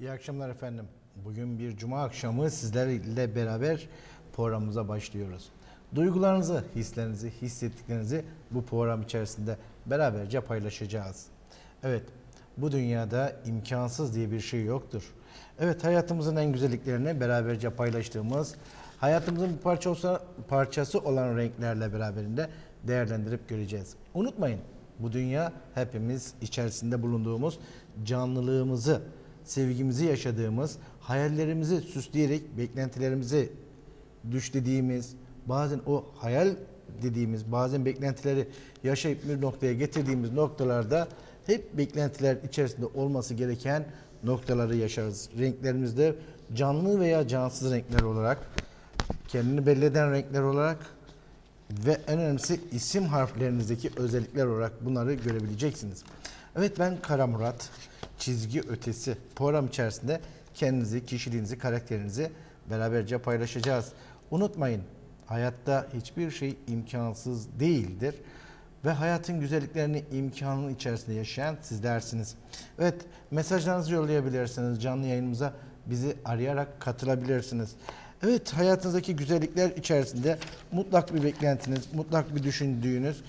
İyi akşamlar efendim. Bugün bir cuma akşamı sizlerle beraber programımıza başlıyoruz. Duygularınızı, hislerinizi, hissettiklerinizi bu program içerisinde beraberce paylaşacağız. Evet, bu dünyada imkansız diye bir şey yoktur. Evet, hayatımızın en güzelliklerini beraberce paylaştığımız, hayatımızın bir parça olsa, parçası olan renklerle beraberinde değerlendirip göreceğiz. Unutmayın, bu dünya hepimiz içerisinde bulunduğumuz canlılığımızı, sevgimizi yaşadığımız, hayallerimizi süsleyerek beklentilerimizi düşlediğimiz, bazen o hayal dediğimiz, bazen beklentileri yaşayıp bir noktaya getirdiğimiz noktalarda hep beklentiler içerisinde olması gereken noktaları yaşarız. Renklerimizde canlı veya cansız renkler olarak, kendini belli eden renkler olarak ve en önemlisi isim harflerinizdeki özellikler olarak bunları görebileceksiniz. Evet ben Kara Murat, çizgi ötesi program içerisinde kendinizi, kişiliğinizi, karakterinizi beraberce paylaşacağız. Unutmayın hayatta hiçbir şey imkansız değildir ve hayatın güzelliklerini imkanın içerisinde yaşayan sizlersiniz. Evet mesajlarınızı yollayabilirsiniz canlı yayınımıza bizi arayarak katılabilirsiniz. Evet hayatınızdaki güzellikler içerisinde mutlak bir beklentiniz, mutlak bir düşündüğünüz